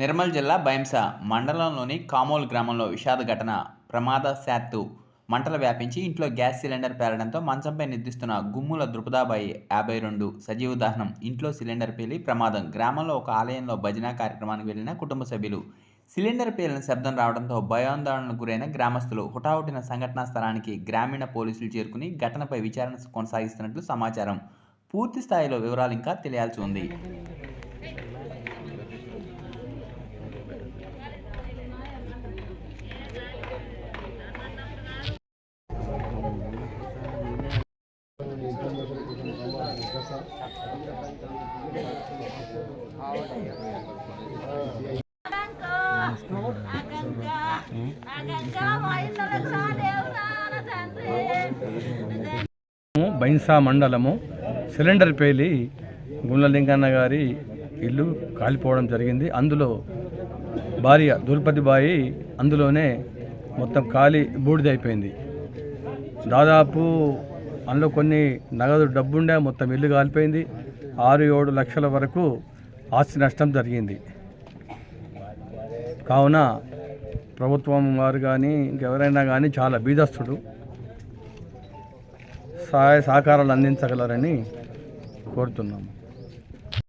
నిర్మల్ జిల్లా బైంస మండలంలోని కామోల్ గ్రామంలో విషాద ఘటన ప్రమాద శాత్తు మంటలు వ్యాపించి ఇంట్లో గ్యాస్ సిలిండర్ పేలడంతో మంచంపై నిద్రిస్తున్న గుమ్ముల ద్రుపదాబాయి యాభై రెండు సజీవ దహనం. ఇంట్లో సిలిండర్ పేలి ప్రమాదం. గ్రామంలో ఒక ఆలయంలో భజన కార్యక్రమానికి వెళ్ళిన కుటుంబ సభ్యులు. సిలిండర్ పేలిన శబ్దం రావడంతో భయాందోళనకు గురైన గ్రామస్తులు హుటాహుటిన సంఘటనా స్థలానికి గ్రామీణ పోలీసులు చేరుకుని ఘటనపై విచారణ కొనసాగిస్తున్నట్లు సమాచారం. పూర్తి స్థాయిలో వివరాలు ఇంకా తెలియాల్సి ఉంది. బైన్సా మండలము సిలిండర్ పేలి గుండ్లలింగన్న గారి ఇల్లు కాలిపోవడం జరిగింది. అందులో భార్య దుర్పతి బాయి అందులోనే మొత్తం కాలి బూడిదైపోయింది. దాదాపు అందులో కొన్ని నగదు డబ్బుండే మొత్తం ఇల్లు కాలిపోయింది. ఆరు ఏడు లక్షల వరకు ఆస్తి నష్టం జరిగింది. కావున ప్రభుత్వం వారు కానీ ఇంకెవరైనా కానీ చాలా బీదస్తుడు. సహాయ సహకారాలు అందించగలరని కోరుతున్నాము.